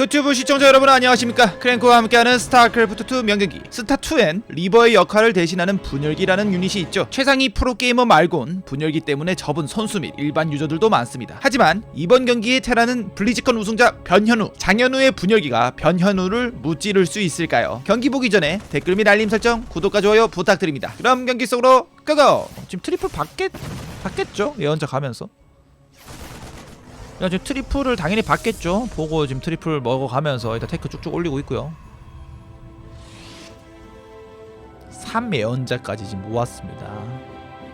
크튜브 시청자 여러분 안녕하십니까? 크랭크와 함께하는 스타크래프트2 명경기. 스타2엔 리버의 역할을 대신하는 분열기라는 유닛이 있죠. 최상위 프로게이머 말곤 분열기 때문에 접은 선수 및 일반 유저들도 많습니다. 하지만 이번 경기의 테라는 블리즈컨 우승자 변현우 장현우의 분열기가 변현우를 무찌를 수 있을까요? 경기 보기 전에 댓글 및 알림 설정 구독과 좋아요 부탁드립니다. 그럼 경기 속으로 고고! 지금 트리플 받겠, 받겠죠? 예언자 가면서 야, 지금 트리플을 당연히 받겠죠. 보고 지금 트리플 먹어가면서 일단 테크 쭉쭉 올리고 있고요. 3예언자까지 지금 모았습니다.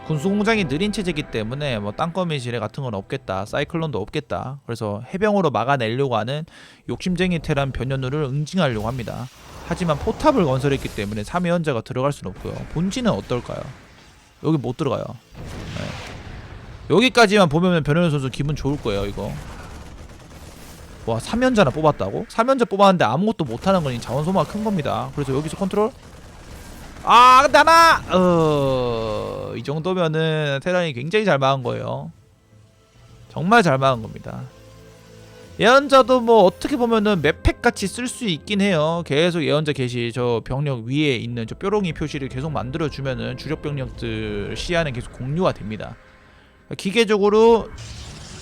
군수공장이 느린 체제이기 때문에 뭐 땅거미 지뢰 같은 건 없겠다. 사이클론도 없겠다. 그래서 해병으로 막아내려고 하는 욕심쟁이 테란 변현우를 응징하려고 합니다. 하지만 포탑을 건설했기 때문에 3예언자가 들어갈 수는 없고요. 본진은 어떨까요? 여기 못 들어가요. 네. 여기까지만 보면 변현우 선수 기분 좋을 거예요 이거 와 3연자나 뽑았다고? 3연자 뽑았는데 아무것도 못하는 건이 자원 소모가 큰 겁니다 그래서 여기서 컨트롤 아 근데 하나 어 이 정도면은 테란이 굉장히 잘 막은 거예요 정말 잘 막은 겁니다 예언자도 뭐 어떻게 보면은 맵팩 같이 쓸 수 있긴 해요. 계속 예언자 게시 저 병력 위에 있는 저 뾰롱이 표시를 계속 만들어 주면은 주력 병력들 시야는 계속 공유가 됩니다. 기계적으로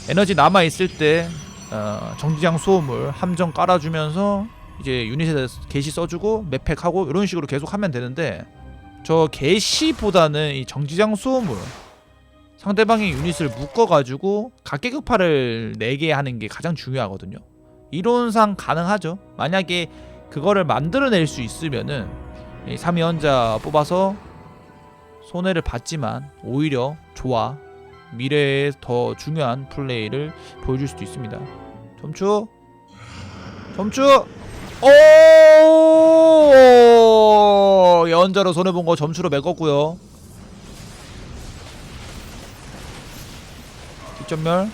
에너지 남아 있을 때 어, 정지장 수호물 함정 깔아주면서 이제 유닛에 게시 써주고 맵팩하고 이런 식으로 계속 하면 되는데 저 게시보다는 이 정지장 수호물 상대방의 유닛을 묶어가지고 각계급파를 내게 하는 게 가장 중요하거든요. 이론상 가능하죠. 만약에 그거를 만들어낼 수 있으면은 이 3위원자 뽑아서 손해를 봤지만 오히려 좋아 미래에 더 중요한 플레이를 보여줄 수도 있습니다. 점추, 점추. 오! 연자로 손해 본 거 점수로 메꿨고요. 뒷전멸.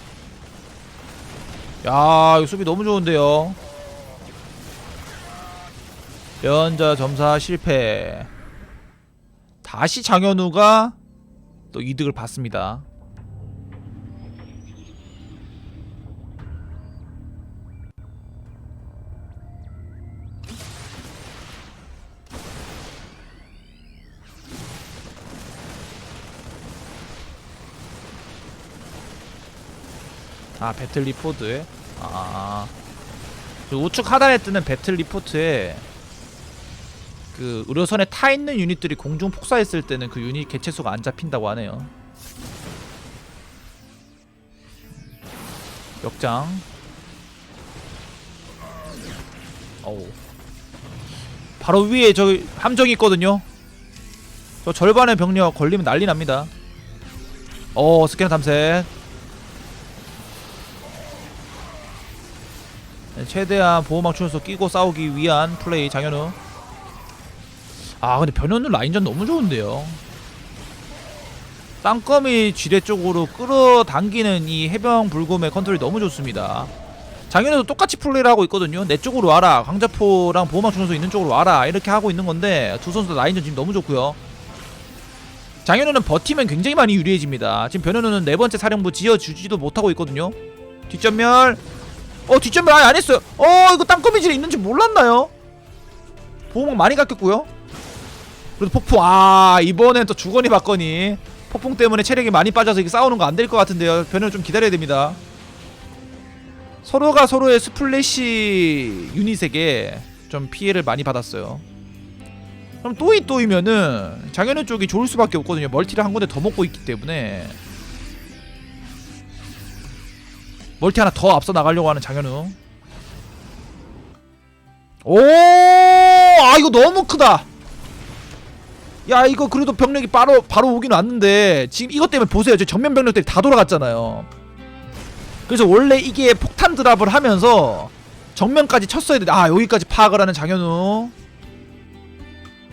야, 이거 수비 너무 좋은데요. 연자 점사 실패. 다시 장현우가 또 이득을 받습니다. 아 배틀 리포트에 아그 우측 하단에 뜨는 배틀 리포트에 그 의료선에 타 있는 유닛들이 공중 폭사했을 때는 그 유닛 개체수가 안 잡힌다고 하네요. 역장. 어우. 바로 위에 저 함정이 있거든요. 저 절반의 병력 걸리면 난리 납니다. 어 스캐너 탐색. 최대한 보호막 추면서 끼고 싸우기 위한 플레이 장현우. 아 근데 변현우 라인전 너무 좋은데요. 땅거미 지뢰 쪽으로 끌어당기는 이 해병 불곰의 컨트롤이 너무 좋습니다. 장현우도 똑같이 플레이를 하고 있거든요. 내 쪽으로 와라. 강자포랑 보호막 추면서 있는 쪽으로 와라. 이렇게 하고 있는 건데 두 선수 다. 라인전 지금 너무 좋고요. 장현우는 버티면 굉장히 많이 유리해집니다. 지금 변현우는 네 번째 사령부 지어주지도 못하고 있거든요. 뒷전멸 어 뒷전멸 아예 안 했어요. 어 이거 땅거미질이 있는지 몰랐나요? 보호막 많이 깎였고요. 그래도 폭풍 아 이번엔 또 주거니 받거니 폭풍 때문에 체력이 많이 빠져서 이게 싸우는 거 안 될 것 같은데요. 변을 좀 기다려야 됩니다. 서로가 서로의 스플래시 유닛에게 좀 피해를 많이 받았어요. 그럼 또이 또이면은 장현우 쪽이 좋을 수밖에 없거든요. 멀티를 한 군데 더 먹고 있기 때문에 멀티 하나 더 앞서 나가려고 하는 장현우. 오, 아 이거 너무 크다. 야 이거 그래도 병력이 바로 바로 오긴 왔는데 지금 이것 때문에 보세요. 저 전면 병력들이 다 돌아갔잖아요. 그래서 원래 이게 폭탄 드랍을 하면서 정면까지 쳤어야 돼. 아 여기까지 파악을 하는 장현우.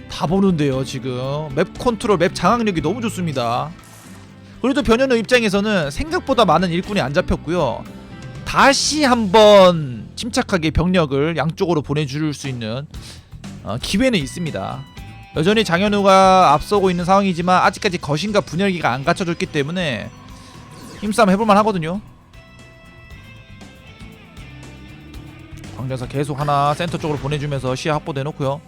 다 보는데요 지금 맵 컨트롤 맵 장악력이 너무 좋습니다. 그래도 변현우 입장에서는 생각보다 많은 일꾼이 안 잡혔고요. 다시 한번 침착하게 병력을 양쪽으로 보내줄 수 있는 어, 기회는 있습니다. 여전히 장현우가 앞서고 있는 상황이지만 아직까지 거신과 분열기가 안 갖춰졌기 때문에 힘싸움 해볼만 하거든요. 광전사 계속 하나 센터 쪽으로 보내주면서 시야 확보돼 놓고요.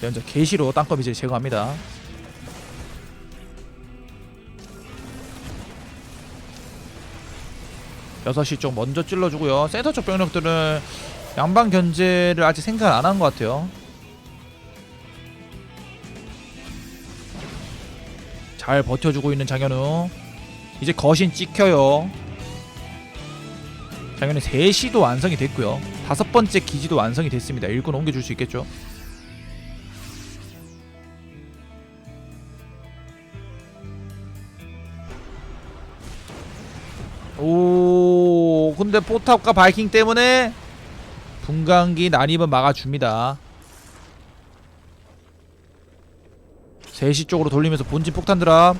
먼저 게시로 땅거미질 제거합니다. 여섯 시 쪽 먼저 찔러주고요. 센터 쪽 병력들은 양방 견제를 아직 생각 안한 것 같아요. 잘 버텨주고 있는 장현우. 이제 거신 찍혀요. 장현우 3시도 완성이 됐고요. 다섯 번째 기지도 완성이 됐습니다. 일꾼 옮겨줄 수 있겠죠. 근데 포탑과 바이킹 때문에 분광기 난입은 막아줍니다. 3시 쪽으로 돌리면서 본진 폭탄 드랍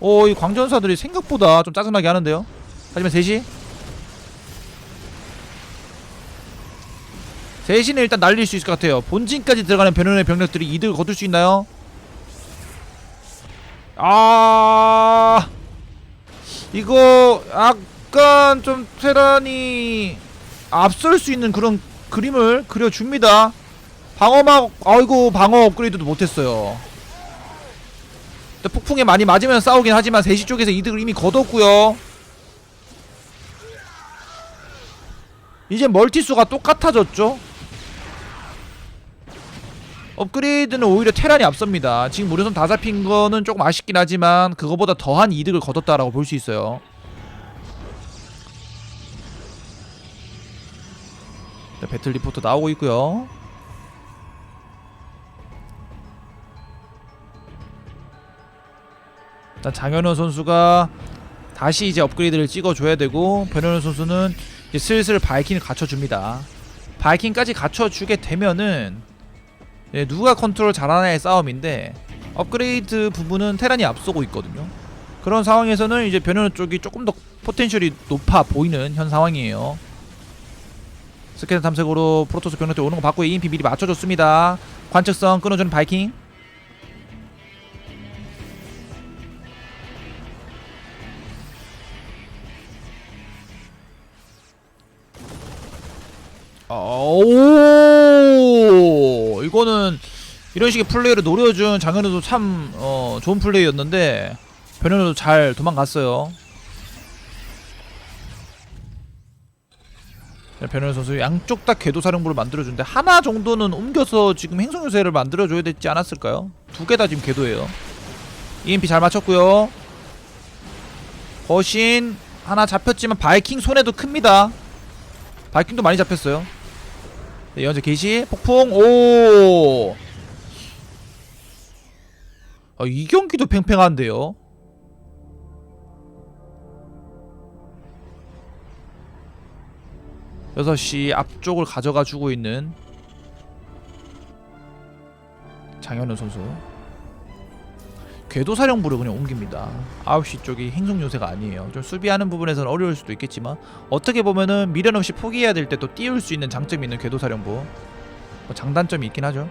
오이 광전사들이 생각보다 좀 짜증나게 하는데요? 하지만 3시 3시는 일단 날릴 수 있을 것 같아요. 본진까지 들어가는 변현의 병력들이 이득을 거둘 수 있나요? 아 이거 약간 좀 테란이 앞설 수 있는 그런 그림을 그려줍니다. 방어막 아이고 방어 업그레이드도 못했어요. 폭풍에 많이 맞으면 싸우긴 하지만 3시 쪽에서 이득을 이미 거뒀고요. 이제 멀티수가 똑같아졌죠. 업그레이드는 오히려 테란이 앞섭니다. 지금 우려선 다 잡힌 거는 조금 아쉽긴 하지만 그거보다 더한 이득을 거뒀다라고 볼 수 있어요. 네, 배틀 리포트 나오고 있고요. 일단 장현우 선수가 다시 이제 업그레이드를 찍어줘야 되고 변현우 선수는 이제 슬슬 바이킹을 갖춰줍니다. 바이킹까지 갖춰주게 되면은 예, 누가 컨트롤 잘하나의 싸움인데 업그레이드 부분은 테란이 앞서고 있거든요. 그런 상황에서는 이제 변현우 쪽이 조금 더 포텐셜이 높아 보이는 현 상황이에요. 스캔 탐색으로 프로토스 병력들 오는 거 봤고 EMP 미리 맞춰줬습니다. 관측성 끊어주는 바이킹. 오 이거는 이런 식의 플레이를 노려준 장현우도 참 어, 좋은 플레이였는데 변현우도 잘 도망갔어요. 변현우 선수 양쪽 다 궤도사령부를 만들어준데 하나 정도는 옮겨서 지금 행성요새를 만들어줘야 되지 않았을까요? 두 개 다 지금 궤도예요. EMP 잘 맞췄고요. 거신 하나 잡혔지만 바이킹 손해도 큽니다. 바이킹도 많이 잡혔어요. 네, 연재 개시 폭풍 오. 아, 이 경기도 팽팽한데요. 여섯 시 앞쪽을 가져가 주고 있는 장현우 선수. 궤도사령부를 그냥 옮깁니다. 9시 쪽이 행성 요새가 아니에요. 좀 수비하는 부분에서는 어려울 수도 있겠지만 어떻게 보면은 미련 없이 포기해야 될 때 또 띄울 수 있는 장점이 있는 궤도사령부. 뭐 장단점이 있긴 하죠.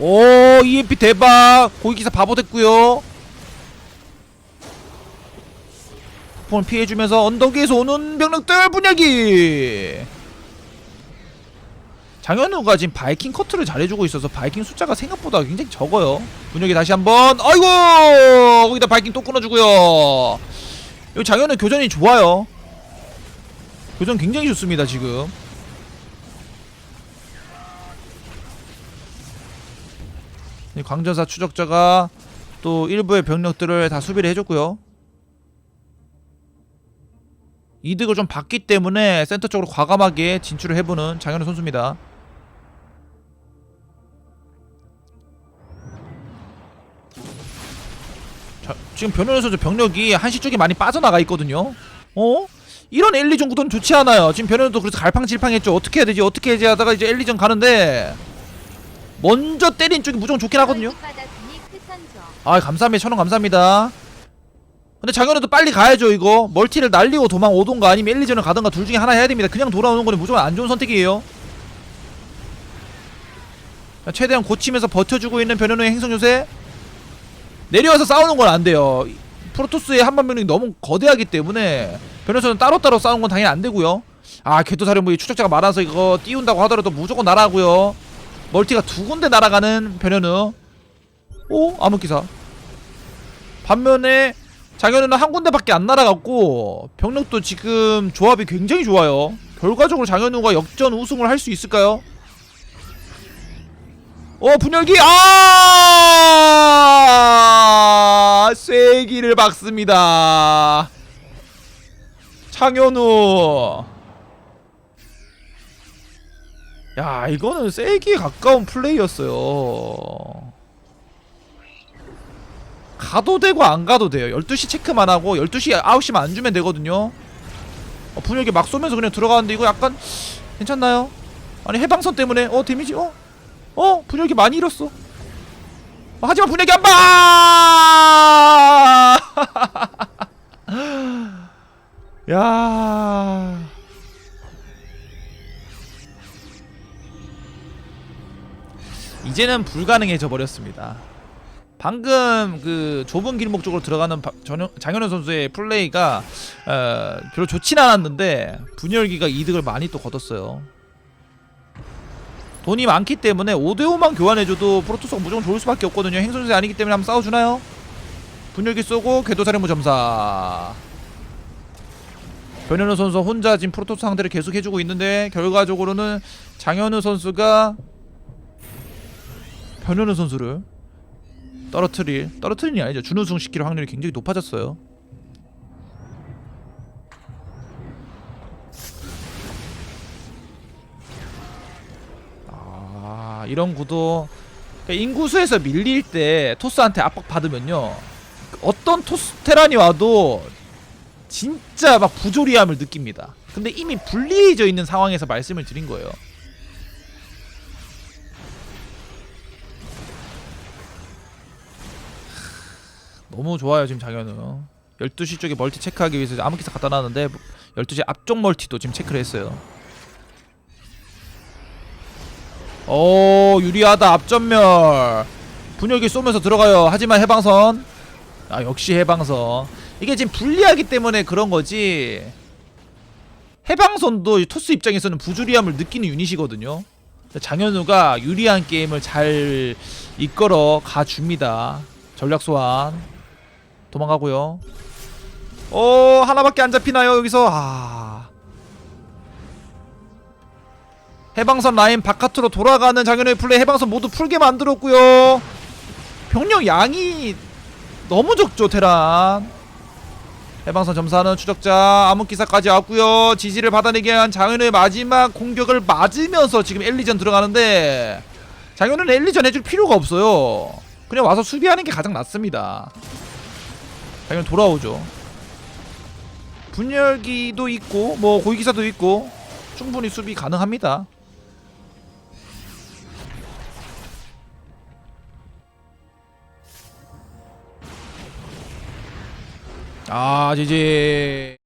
오 EMP 대박 고위기사 바보 됐고요. 폰을 피해주면서 언덕 위에서 오는 병력들 분야기. 장현우가 지금 바이킹 커트를 잘해주고 있어서 바이킹 숫자가 생각보다 굉장히 적어요. 분혁이 다시 한번 아이고 거기다 바이킹 또 끊어주고요. 여기 장현우 교전이 좋아요. 교전 굉장히 좋습니다 지금. 이 광전사 추적자가 또 일부의 병력들을 다 수비를 해줬고요. 이득을 좀 받기 때문에 센터 쪽으로 과감하게 진출을 해보는 장현우 선수입니다. 자, 지금 변현우 선수 병력이 한시 쪽에 많이 빠져나가 있거든요. 어? 이런 엘리전 구도는 좋지 않아요. 지금 변현우도 그래서 갈팡질팡했죠. 어떻게 해야 되지? 어떻게 해야지 하다가 이제 엘리전 가는데 먼저 때린 쪽이 무조건 좋긴 하거든요. 아 감사합니다. 천원 감사합니다. 근데 장현우도 빨리 가야죠 이거 멀티를 날리고 도망 오던가 아니면 엘리전을 가던가 둘 중에 하나 해야 됩니다. 그냥 돌아오는 거는 무조건 안 좋은 선택이에요. 자, 최대한 고치면서 버텨주고 있는 변현우의 행성 요새 내려와서 싸우는 건 안 돼요. 프로토스의 한반 병력이 너무 거대하기 때문에 변호사는 따로따로 싸우는 건 당연히 안 되고요. 아 궤도사령부의 추적자가 많아서 이거 띄운다고 하더라도 무조건 날아가고요. 멀티가 두 군데 날아가는 변현우. 오 암흑기사. 반면에 장현우는 한 군데밖에 안 날아갔고 병력도 지금 조합이 굉장히 좋아요. 결과적으로 장현우가 역전 우승을 할 수 있을까요? 어 분열기 아 쐐기를 박습니다. 창현우. 야 이거는 쐐기에 가까운 플레이였어요. 가도 되고 안 가도 돼요. 12시 체크만 하고 12시 9시만 안 주면 되거든요. 어, 분열기 막 쏘면서 그냥 들어가는데 이거 약간 괜찮나요? 아니 해방선 때문에 어 데미지 어? 어 분열기 많이 잃었어. 어, 하지만 분열기 한 방! 야. 이제는 불가능해져 버렸습니다. 방금 그 좁은 길목 쪽으로 들어가는 장현우 선수의 플레이가 어, 별로 좋진 않았는데 분열기가 이득을 많이 또 거뒀어요. 돈이 많기 때문에 5대5만 교환해줘도 프로토스가 무조건 좋을 수밖에 없거든요. 행선세 아니기 때문에 한번 싸워주나요? 분열기 쏘고 궤도사령부 점사. 변현우 선수 혼자 지금 프로토스 상대를 계속 해주고 있는데 결과적으로는 장현우 선수가 변현우 선수를 떨어뜨릴 떨어뜨리는 게 아니죠. 준우승 시킬 확률이 굉장히 높아졌어요. 아 이런 구도. 그러니까 인구수에서 밀릴 때 토스한테 압박 받으면요. 어떤 토스 테란이 와도 진짜 막 부조리함을 느낍니다. 근데 이미 불리해져 있는 상황에서 말씀을 드린 거예요 너무 좋아요 지금 장현우. 12시 쪽에 멀티 체크하기 위해서 암흑기사 갖다 놨는데 12시 앞쪽 멀티도 지금 체크를 했어요. 오 유리하다 앞전멸. 분열기 쏘면서 들어가요. 하지만 해방선. 아 역시 해방선. 이게 지금 불리하기 때문에 그런 거지. 해방선도 이 토스 입장에서는 부주리함을 느끼는 유닛이거든요. 장현우가 유리한 게임을 잘 이끌어 가줍니다. 전략 소환 도망가고요. 어 하나밖에 안 잡히나요 여기서? 아 해방선 라인 바깥으로 돌아가는 장현우의 플레이 해방선 모두 풀게 만들었고요. 병력 양이 너무 적죠 테란. 해방선 점사는 추적자 암흑기사까지 왔고요. 지지를 받아내기 위한 장현우의 마지막 공격을 맞으면서 지금 엘리전 들어가는데 장현우는 엘리전 해줄 필요가 없어요. 그냥 와서 수비하는 게 가장 낫습니다. 당연히 돌아오죠. 분열기도 있고 뭐 고위기사도 있고 충분히 수비 가능합니다. 아 지지